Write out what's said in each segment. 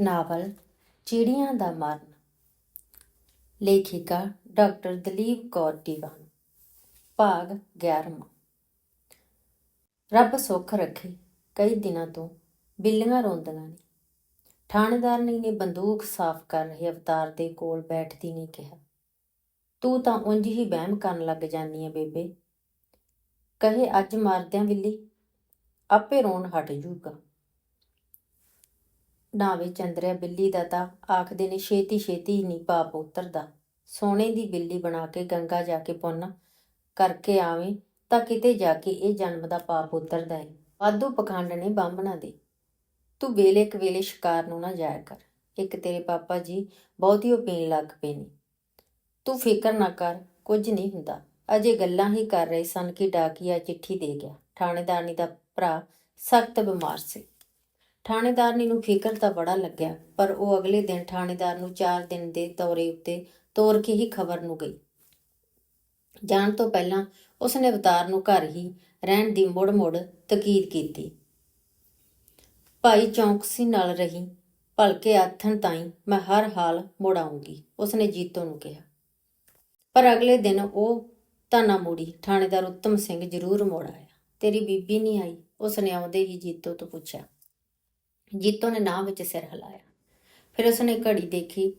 Novel, ਚਿੜੀਆਂ ਦਾ ਮਰਨ ਲੇਖਿਕਾ ਡਾਕਟਰ ਦਲੀਪ ਕੌਰ ਦੀਵਾਨ ਭਾਗ 11ਵਾਂ ਰੱਬ ਸੁੱਖ ਰੱਖੇ, ਕਈ ਦਿਨਾਂ ਤੋਂ ਬਿੱਲੀਆਂ ਰੋਂਦੀਆਂ ਨੇ। ਥਾਣੇਦਾਰਨੀ ਨੇ ਬੰਦੂਕ ਸਾਫ਼ ਕਰ ਰਹੇ ਅਵਤਾਰ ਦੇ ਕੋਲ ਬੈਠਦੀ ਨੇ ਕਿਹਾ, ਤੂੰ ਤਾਂ ਉਂਝ ਹੀ ਵਹਿਮ ਕਰਨ ਲੱਗ ਜਾਂਦੀ ਹੈ ਬੇਬੇ। ਕਹੇ ਅੱਜ ਮਾਰਦਿਆਂ ਬਿੱਲੀ, ਆਪੇ ਰੋਣ ਹਟ ਜੂਗਾ। ਨਾਵੇ ਚੰਦਰਿਆ ਬਿੱਲੀ ਦਾ ਤਾਂ ਆਖਦੇ ਨੇ ਛੇਤੀ ਛੇਤੀ ਨਹੀਂ ਪਾਪ ਉਤਰਦਾ। ਸੋਨੇ ਦੀ ਬਿੱਲੀ ਬਣਾ ਕੇ ਗੰਗਾ ਜਾ ਕੇ ਪੁੰਨ ਕਰਕੇ ਆਵੇਂ ਤਾਂ ਕਿਤੇ ਜਾ ਕੇ ਇਹ ਜਨਮ ਦਾ ਪਾਪ ਉਤਰਦਾ ਏ। ਵਾਧੂ ਪਖੰਡ ਨੇ ਬਾਹਮਣਾ ਦੇ। ਤੂੰ ਵੇਲੇ ਕਵੇਲੇ ਸ਼ਿਕਾਰ ਨੂੰ ਨਾ ਜਾਇਆ ਕਰ। ਇੱਕ ਤੇਰੇ ਪਾਪਾ ਜੀ ਬਹੁਤੀ ਉਹ ਪੀਣ ਲੱਗ ਪਏ ਨੇ। ਤੂੰ ਫਿਕਰ ਨਾ ਕਰ, ਕੁਝ ਨਹੀਂ ਹੁੰਦਾ। ਅਜੇ ਗੱਲਾਂ ਹੀ ਕਰ ਰਹੇ ਸਨ ਕਿ ਡਾਕੀਆ ਚਿੱਠੀ ਦੇ ਗਿਆ। ਥਾਣੇਦਾਰਨੀ ਦਾ ਭਰਾ ਸਖਤ ਬਿਮਾਰ ਸੀ। ਥਾਣੇਦਾਰਨੀ ਨੂੰ ਫਿਕਰ ਤਾਂ ਬੜਾ ਲੱਗਿਆ, ਪਰ ਉਹ ਅਗਲੇ ਦਿਨ ਥਾਣੇਦਾਰ ਨੂੰ 4 ਦਿਨ ਦੇ ਦੌਰੇ ਉੱਤੇ ਤੋਰ ਕੇ ਹੀ ਖਬਰ ਨੂੰ ਗਈ। ਜਾਣ ਤੋਂ ਪਹਿਲਾਂ ਉਸਨੇ ਅਵਤਾਰ ਨੂੰ ਘਰ ਹੀ ਰਹਿਣ ਦੀ ਮੁੜ-ਮੁੜ ਤਕੀਦ ਕੀਤੀ। ਭਾਈ ਚੌਂਕਸੀ ਨਾਲ ਰਹੀ, ਭਲਕੇ ਆਥਣ ਤਾਈਂ ਮੈਂ ਹਰ ਹਾਲ ਮੁੜ ਆਉਂਗੀ ਉਸਨੇ ਜੀਤੋ ਨੂੰ ਕਿਹਾ। ਪਰ ਅਗਲੇ ਦਿਨ ਉਹ ਤਾਂ ਨਾ ਮੁੜੀ, ਥਾਣੇਦਾਰ ਉੱਤਮ ਸਿੰਘ ਜ਼ਰੂਰ ਮੁੜ ਆਇਆ। ਤੇਰੀ ਬੀਬੀ ਨਹੀਂ ਆਈ, ਉਸਨੇ ਆਉਂਦੇ ਹੀ ਜੀਤੋ ਤੋਂ ਪੁੱਛਿਆ। ਜੀਤੋ ਨੇ ਨਾਂ ਵਿੱਚ ਸਿਰ ਹਿਲਾਇਆ। ਫਿਰ ਉਸਨੇ ਘੜੀ ਦੇਖੀ,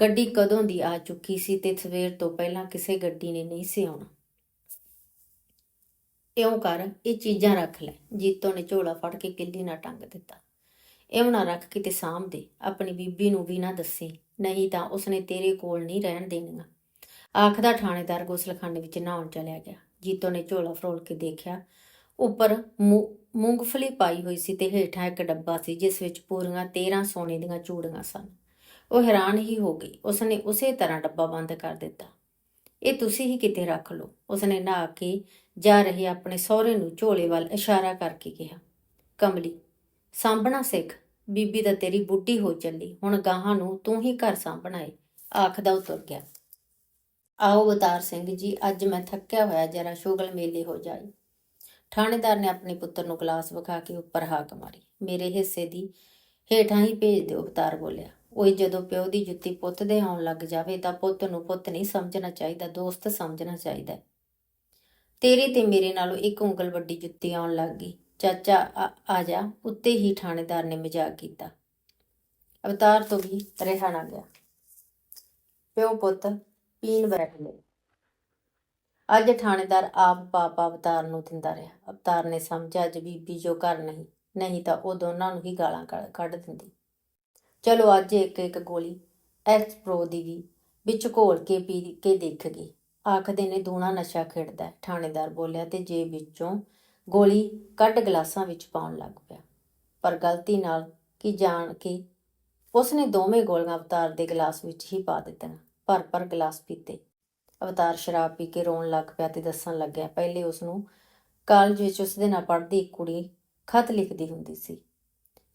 ਗੱਡੀ ਕਦੋਂ ਦੀ ਆ ਚੁੱਕੀ ਸੀ ਤੇ ਸਵੇਰ ਤੋਂ ਪਹਿਲਾਂ ਕਿਸੇ ਗੱਡੀ ਨੇ ਨਹੀਂ ਸੀ ਆਉਣਾ। ਇਉਂ ਕਰ, ਇਹ ਚੀਜ਼ਾਂ ਰੱਖ ਲੈ। ਜੀਤੋ ਨੇ ਝੋਲਾ ਫੜ ਕੇ ਕਿੱਲੀ ਨਾਲ ਟੰਗ ਦਿੱਤਾ। ਇਉਂ ਨਾ ਰੱਖ ਕੇ ਤੇ ਦੇ। ਆਪਣੀ ਬੀਬੀ ਨੂੰ ਵੀ ਨਾ ਦੱਸੀ। ਨਹੀਂ ਤਾਂ ਉਸਨੇ ਤੇਰੇ ਕੋਲ ਨਹੀਂ ਰਹਿਣ ਦੇਣੀਆਂ। ਆਖਦਾ ਥਾਣੇਦਾਰ ਗੁਸਲਖਾਨੇ ਵਿੱਚ ਨਹਾਉਣ ਚਲਿਆ ਗਿਆ। ਜੀਤੋ ਨੇ ਝੋਲਾ ਫਰੋਲ ਕੇ ਦੇਖਿਆ, ਉੱਪਰ ਮੂ- ਮੂੰਗਫਲੀ ਪਾਈ ਹੋਈ ਸੀ ਤੇ ਹੇਠਾਂ ਇੱਕ ਡੱਬਾ ਸੀ, ਜਿਸ ਵਿੱਚ ਪੂਰੀਆਂ 13 ਸੋਨੇ ਦੀਆਂ ਚੂੜੀਆਂ ਸਨ। ਉਹ ਹੈਰਾਨ ਹੀ ਹੋ ਗਈ। ਉਸਨੇ ਉਸੇ ਤਰ੍ਹਾਂ ਡੱਬਾ ਬੰਦ ਕਰ ਦਿੱਤਾ। ਇਹ ਤੁਸੀਂ ਹੀ ਕਿਤੇ ਰੱਖ ਲਓ। ਉਸਨੇ ਨਹਾ ਕੇ ਜਾ ਰਹੇ ਆਪਣੇ ਸਹੁਰੇ ਨੂੰ ਝੋਲੇ ਵੱਲ ਇਸ਼ਾਰਾ ਕਰਕੇ ਕਿਹਾ, ਕਮਲੀ, ਸਾਂਭਣਾ ਸਿੱਖ। ਬੀਬੀ ਦਾ ਤੇਰੀ ਬੁੱਢੀ ਹੋ ਚੱਲੀ। ਹੁਣ ਗਾਹਾਂ ਨੂੰ ਤੂੰ ਹੀ ਘਰ ਸਾਂਭਣਾ ਏ। ਆਖਦਾ ਉਤਰ ਗਿਆ। ਆਓ ਅਵਤਾਰ ਸਿੰਘ ਜੀ, ਅੱਜ ਮੈਂ ਥੱਕਿਆ ਹੋਇਆ ਜਰਾ ਸ਼ੁਗਲ ਮੇਲੇ ਹੋ ਜਾਈ ਥਾਣੇਦਾਰ ਨੇ ਆਪਣੇ ਪੁੱਤਰ ਨੂੰ ਗਲਾਸ ਵਿਖਾ ਕੇ ਉੱਪਰ ਹਾਕ ਮਾਰੀ। ਮੇਰੇ ਹਿੱਸੇ ਦੀ ਹੇਠਾਂ ਹੀ ਭੇਜ ਦਿਓ, ਅਵਤਾਰ ਬੋਲਿਆ। ਉਹ ਜਦੋਂ ਪਿਓ ਦੀ ਜੁੱਤੀ ਪੁੱਤ ਦੇ ਆਉਣ ਲੱਗ ਜਾਵੇ ਤਾਂ ਪੁੱਤ ਨੂੰ ਪੁੱਤ ਨਹੀਂ ਸਮਝਣਾ ਚਾਹੀਦਾ, ਦੋਸਤ ਸਮਝਣਾ ਚਾਹੀਦਾ ਤੇਰੇ ਤੇ ਮੇਰੇ ਨਾਲੋਂ ਇੱਕ ਉਂਗਲ ਵੱਡੀ ਜੁੱਤੀ ਆਉਣ ਲੱਗ ਗਈ। ਚਾਚਾ, ਆ- ਆ ਜਾ, ਉੱਤੇ ਹੀ ਥਾਣੇਦਾਰ ਨੇ ਮਜ਼ਾਕ ਕੀਤਾ। ਅਵਤਾਰ ਤੋਂ ਵੀ ਰਿਹਾ ਨਾ ਗਿਆ। ਪਿਓ ਪੁੱਤ, ਪੀਣ ਬੈਠ ਗਏ। ਅੱਜ ਥਾਣੇਦਾਰ ਆਪ ਪਾਪਾ ਅਵਤਾਰ ਨੂੰ ਦਿੰਦਾ ਰਿਹਾ। ਅਵਤਾਰ ਨੇ ਸਮਝਿਆ, ਅੱਜ ਬੀਬੀ ਜੋ ਘਰ ਨਹੀਂ ਨਹੀਂ ਤਾਂ ਉਹ ਦੋਨਾਂ ਨੂੰ ਹੀ ਗਾਲਾਂ ਕੱਢ- ਦਿੰਦੀ। ਚਲੋ ਅੱਜ ਇੱਕ ਇੱਕ ਗੋਲੀ ਐਕਸਪ੍ਰੋ ਦੀ ਵੀ ਵਿੱਚ ਘੋਲ ਕੇ ਪੀ ਕੇ ਦੇਖ ਗਈ। ਆਖਦੇ ਨੇ ਦੂਣਾ ਨਸ਼ਾ ਖੇਡਦਾ ਥਾਣੇਦਾਰ ਬੋਲਿਆ ਤੇ ਜੇ ਵਿੱਚੋਂ ਗੋਲੀ ਕੱਢ ਗਲਾਸਾਂ ਵਿੱਚ ਪਾਉਣ ਲੱਗ ਪਿਆ। ਪਰ ਗਲਤੀ ਨਾਲ ਕੀ ਜਾਣ ਕੇ ਉਸਨੇ ਦੋਵੇਂ ਗੋਲੀਆਂ ਅਵਤਾਰ ਦੇ ਗਲਾਸ ਵਿੱਚ ਹੀ ਪਾ ਦਿੱਤੀਆਂ। ਭਰ ਭਰ ਗਲਾਸ ਪੀਤੇ। ਅਵਤਾਰ ਸ਼ਰਾਬ ਪੀ ਕੇ ਰੋਣ ਲੱਗ ਪਿਆ ਤੇ ਦੱਸਣ ਲੱਗਿਆ, ਪਹਿਲੇ ਉਸ ਨੂੰ ਕਾਲਜ ਵਿੱਚ ਉਸ ਦੇ ਨਾਲ ਪੜ੍ਹਦੀ ਇੱਕ ਕੁੜੀ ਖਤ ਲਿਖਦੀ ਹੁੰਦੀ ਸੀ।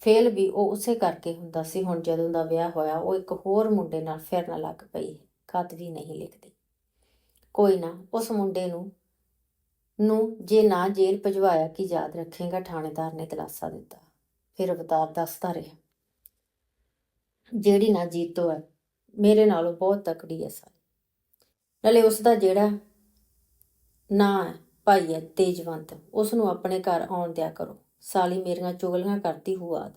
ਫੇਲ ਵੀ ਉਹ ਉਸੇ ਕਰਕੇ ਹੁੰਦਾ ਸੀ, ਹੁਣ ਜਦੋਂ ਦਾ ਵਿਆਹ ਹੋਇਆ, ਉਹ ਇੱਕ ਹੋਰ ਮੁੰਡੇ ਨਾਲ ਫਿਰਨ ਲੱਗ ਪਈ ਖਤ ਵੀ ਨਹੀਂ ਲਿਖਦੀ। ਕੋਈ ਨਾ, ਉਸ ਮੁੰਡੇ ਨੂੰ ਨੂੰ ਜੇ ਨਾ ਜੇਲ੍ਹ ਭਜਵਾਇਆ ਕਿ ਯਾਦ ਰੱਖੇਗਾ, ਥਾਣੇਦਾਰ ਨੇ ਦਿਲਾਸਾ ਦਿੱਤਾ। ਫਿਰ ਅਵਤਾਰ ਦੱਸਦਾ ਰਿਹਾ, ਜਿਹੜੀ ਨਾ ਜੀਤੋ ਹੈ, ਮੇਰੇ ਨਾਲੋਂ ਬਹੁਤ ਤਕੜੀ ਹੈ ਸਾਰੀ ਨਾਲੇ ਉਸ ਦਾ ਜਿਹੜਾ ਨਾਂ ਹੈ ਭਾਈ ਹੈ, ਤੇਜਵੰਤ ਉਸ ਨੂੰ ਆਪਣੇ ਘਰ ਆਉਣ ਦਿਆ ਕਰੋ। ਸਾਲੀ ਮੇਰੀਆਂ ਚੁਗਲੀਆਂ ਕਰਦੀ ਹੁਆ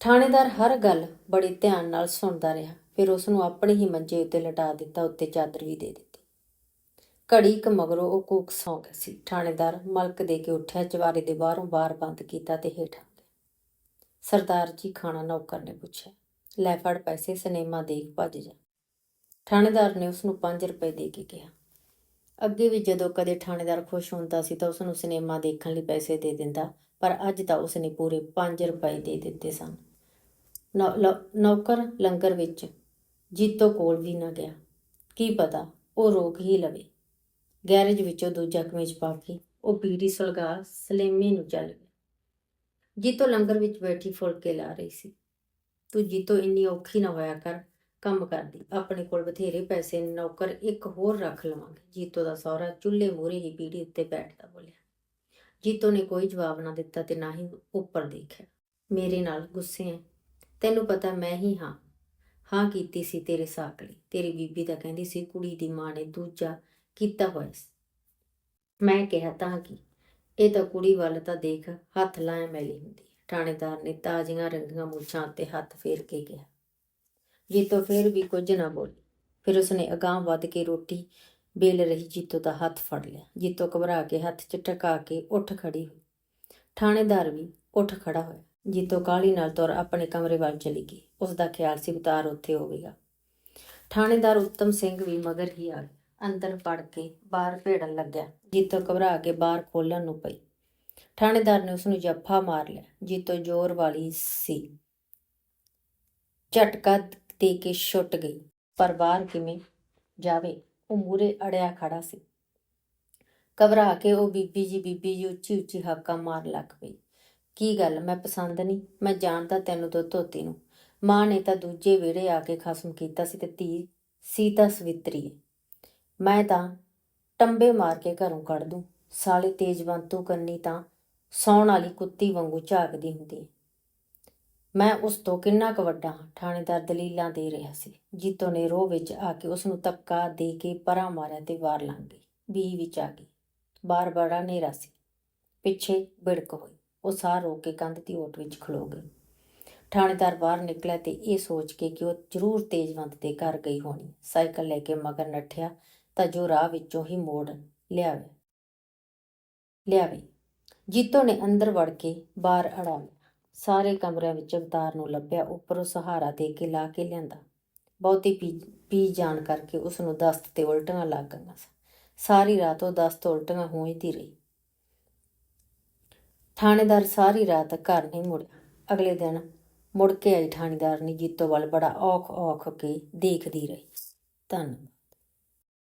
ਥਾਣੇਦਾਰ ਹਰ ਗੱਲ ਬੜੇ ਧਿਆਨ ਨਾਲ ਸੁਣਦਾ ਰਿਹਾ। ਫਿਰ ਉਸ ਨੂੰ ਆਪਣੇ ਹੀ ਮੰਜੇ ਉੱਤੇ ਲਟਾ ਦਿੱਤਾ, ਉੱਤੇ ਚਾਦਰ ਵੀ ਦੇ ਦਿੱਤੀ। ਘੜੀ ਕੁ ਮਗਰੋਂ ਉਹ ਕੂਕ ਸੌਂ ਗਿਆ ਸੀ। ਥਾਣੇਦਾਰ ਮਲਕ ਦੇ ਕੇ ਉੱਠਿਆ ਚਵਾਰੇ ਦੇ ਬਾਹਰੋਂ ਬਾਰ ਬੰਦ ਕੀਤਾ ਤੇ ਹੇਠਾਂ ਸਰਦਾਰ ਜੀ ਖਾਣਾ ਨੌਕਰ ਨੇ ਪੁੱਛਿਆ, ਲੈ ਫੜ ਪੈਸੇ, ਸਿਨੇਮਾ ਦੇਖ ਭੱਜ ਜਾ। ਥਾਣੇਦਾਰ ਨੇ ਉਸ ਨੂੰ 5 ਰੁਪਏ ਦੇ ਕੇ ਕਿਹਾ। ਅੱਗੇ ਵੀ ਜਦੋਂ ਕਦੇ ਥਾਣੇਦਾਰ ਖੁਸ਼ ਹੁੰਦਾ ਸੀ ਤਾਂ ਉਸ ਨੂੰ ਸਿਨੇਮਾ ਦੇਖਣ ਲਈ ਪੈਸੇ ਦੇ ਦਿੰਦਾ, ਪਰ ਅੱਜ ਤਾਂ ਉਸ ਨੇ ਪੂਰੇ 5 ਰੁਪਏ ਦੇ ਦਿੱਤੇ ਸਨ। ਨੌ- ਲ- ਨੌਕਰ ਲੰਗਰ ਵਿੱਚ ਜੀਤੋ ਕੋਲ ਵੀ ਨਾ ਗਿਆ। ਕੀ ਪਤਾ ਉਹ ਰੋਕ ਹੀ ਲਵੇ। ਗੈਰੇਜ ਵਿੱਚੋਂ ਦੂਜਾ ਕਮੀਜ਼ ਪਾ ਕੇ ਉਹ ਬੀੜੀ ਸੁਲਗਾ ਸਲੇਮੇ ਨੂੰ ਚੱਲ ਗਿਆ। ਜੀਤੋ ਲੰਗਰ ਵਿੱਚ ਬੈਠੀ ਫੁਲਕੇ ਲਾ ਰਹੀ ਸੀ। ਤੂੰ ਜੀਤੋ ਇੰਨੀ ਔਖੀ ਨਾ ਹੋਇਆ ਕਰ ਕੰਮ ਕਰਦੀ, ਆਪਣੇ ਕੋਲ ਬਥੇਰੇ ਪੈਸੇ, ਨੌਕਰ ਇੱਕ ਹੋਰ ਰੱਖ ਲਵਾਂਗੇ। ਜੀਤੋ ਦਾ ਸਹੁਰਾ ਚੁੱਲ੍ਹੇ ਮੂਹਰੇ ਹੀ ਪੀੜੀ ਉੱਤੇ ਬੈਠਦਾ ਬੋਲਿਆ, ਜੀਤੋ ਨੇ ਕੋਈ ਜਵਾਬ ਨਾ ਦਿੱਤਾ ਤੇ ਨਾ ਹੀ ਉੱਪਰ ਦੇਖਿਆ। ਮੇਰੇ ਨਾਲ ਗੁੱਸੇ ਹੈ ਤੈਨੂੰ ਪਤਾ ਮੈਂ ਹੀ ਹਾਂ। ਹਾਂ ਕੀਤੀ ਸੀ ਤੇਰੇ ਸਾਕ ਲਈ ਤੇਰੀ ਬੀਬੀ ਤਾਂ ਕਹਿੰਦੀ ਸੀ ਕੁੜੀ ਦੀ ਮਾਂ ਨੇ ਦੂਜਾ ਕੀਤਾ ਹੋਇਆ ਸੀ। ਮੈਂ ਕਿਹਾ, ਤਾਂ ਕੀ? ਇਹ ਤਾਂ ਕੁੜੀ ਵੱਲ ਤਾਂ ਦੇਖ ਹੱਥ ਲਾਇਆ ਮੈਲੀ ਹੁੰਦੀ ਹੈ ਥਾਣੇਦਾਰ ਨੇ ਤਾਜ਼ੀਆਂ ਰੰਗੀਆਂ ਮੂਛਾਂ ਤੇ ਹੱਥ ਫੇਰ ਕੇ ਕਿਹਾ ਜੀਤੋ ਫਿਰ ਵੀ ਕੁਝ ਨਾ ਬੋਲੀ। ਫਿਰ ਉਸਨੇ ਅਗਾਂਹ ਵੱਧ ਕੇ ਰੋਟੀ ਬੇਲ ਰਹੀ ਜੀਤੋ ਦਾ ਹੱਥ ਫੜ ਲਿਆ। ਜੀਤੋ ਘਬਰਾ ਕੇ ਹੱਥ 'ਚ ਟਕਾ ਕੇ ਉੱਠ ਖੜੀ ਹੋਈ। ਥਾਣੇਦਾਰ ਵੀ ਉੱਠ ਖੜਾ ਹੋਇਆ। ਜੀਤੋ ਕਾਹਲੀ ਨਾਲ ਤੁਰ ਆਪਣੇ ਕਮਰੇ ਵੱਲ ਚਲੀ ਗਈ। ਉਸ ਦਾ ਖਿਆਲ ਸੀ ਉਤਾਰ ਉੱਥੇ ਹੋਵੇਗਾ। ਥਾਣੇਦਾਰ ਉੱਤਮ ਸਿੰਘ ਵੀ ਮਗਰ ਹੀ ਆ ਗਿਆ। ਅੰਦਰ ਵੜ ਕੇ ਬਾਹਰ ਭੇੜਨ ਲੱਗਿਆ। ਜੀਤੋ ਘਬਰਾ ਕੇ ਬਾਹਰ ਖੋਲਣ ਨੂੰ ਪਈ। ਥਾਣੇਦਾਰ ਨੇ ਉਸ ਨੂੰ ਜੱਫਾ ਮਾਰ ਲਿਆ। ਜੀਤੋ ਜ਼ੋਰ ਵਾਲੀ ਸੀ। ਝਟਕਾ ਦੇ ਕੇ ਛੁੱਟ ਗਈ। ਪਰ ਬਾਹਰ ਕਿਵੇਂ ਜਾਵੇ, ਉਹ ਮੂਰੇ ਅੜਿਆ ਖੜਾ ਸੀ। ਘਬਰਾ ਕੇ ਉਹ ਬੀਬੀ ਜੀ ਬੀਬੀ ਜੀ ਉੱਚੀ ਉੱਚੀ ਹਾਕਾ ਮਾਰ ਲੱਗ ਪਈ। ਕੀ ਗੱਲ, ਮੈਂ ਪਸੰਦ ਨਹੀਂ, ਮੈਂ ਜਾਣਦਾ ਤੈਨੂੰ ਤੋਂ ਧੋਤੀ ਨੂੰ। ਮਾਂ ਨੇ ਤਾਂ ਦੂਜੇ ਵਿਹੜੇ ਆ ਕੇ ਖਸਮ ਕੀਤਾ ਸੀ ਤੇ ਧੀ ਸੀਤਾ ਸਵਿਤਰੀ ਮੈਂ ਤਾਂ ਟੰਬੇ ਮਾਰ ਕੇ ਘਰੋਂ ਕੱਢ ਦੂੰ। ਸਾਲੇ ਤੇਜਵੰਤੂ ਕੰਨੀ ਤਾਂ ਸੌਣ ਵਾਲੀ ਕੁੱਤੀ ਵਾਂਗੂ ਝਾਕਦੀ ਹੁੰਦੀ ਮੈਂ ਉਸ ਤੋਂ ਕਿੰਨਾ ਕੁ ਵੱਡਾ ਥਾਣੇਦਾਰ ਦਲੀਲਾਂ ਦੇ ਰਿਹਾ ਸੀ, ਜੀਤੋ ਨੇ ਰੋਹ ਵਿੱਚ ਆ ਕੇ ਉਸ ਨੂੰ ਧੱਕਾ ਦੇ ਕੇ ਪਰਾਂ ਮਾਰਿਆ ਤੇ ਵਾਰ ਲੰਘ ਗਈ। ਬੀ ਵਿੱਚ ਆ ਗਈ। ਬਾਰ ਬੜਾ ਹਨੇਰਾ ਸੀ। ਪਿੱਛੇ ਬਿੜਕ ਹੋਈ। ਉਹ ਸਾਹ ਰੋਕ ਕੇ ਕੰਧ ਦੀ ਓਟ ਵਿੱਚ ਖਲੋ ਗਈ। ਥਾਣੇਦਾਰ ਬਾਹਰ ਨਿਕਲਿਆ ਤੇ ਇਹ ਸੋਚ ਕੇ ਕਿ ਉਹ ਜ਼ਰੂਰ ਤੇਜਵੰਤ ਦੇ ਘਰ ਗਈ ਹੋਣੀ। ਸਾਈਕਲ ਲੈ ਕੇ ਮਗਰ ਨੱਠਿਆ ਤਾਂ ਜੋ ਰਾਹ ਵਿੱਚੋਂ ਹੀ ਮੋੜ ਲਿਆਵੇ। ਲਿਆਵੇ। ਜੀਤੋ ਨੇ ਅੰਦਰ ਵੜ ਕੇ ਬਾਹਰ ਅੜਾ ਸਾਰੇ ਕਮਰਿਆਂ ਵਿੱਚ ਅਵਤਾਰ ਨੂੰ ਲੱਭਿਆ, ਉੱਪਰੋਂ ਸਹਾਰਾ ਦੇ ਕੇ ਲਾ ਕੇ ਲਿਆਂਦਾ। ਬਹੁਤੀ ਪੀ ਪੀ ਜਾਣ ਕਰਕੇ ਉਸ ਨੂੰ ਦਸਤ ਤੇ ਉਲਟੀਆਂ ਲੱਗ ਗਈਆਂ ਸਨ। ਸਾਰੀ ਰਾਤ ਉਹ ਦਸਤ ਉਲਟੀਆਂ ਹੋਈਦੀ ਰਹੀ। ਥਾਣੇਦਾਰ ਸਾਰੀ ਰਾਤ ਘਰ ਨਹੀਂ ਮੁੜਿਆ। ਅਗਲੇ ਦਿਨ ਮੁੜ ਕੇ ਆਈ ਥਾਣੇਦਾਰ ਨੇ ਜੀਤੋ ਵੱਲ ਬੜਾ ਔਖ ਔਖ ਕੇ ਦੇਖਦੀ ਰਹੀ। ਧੰਨਵਾਦ।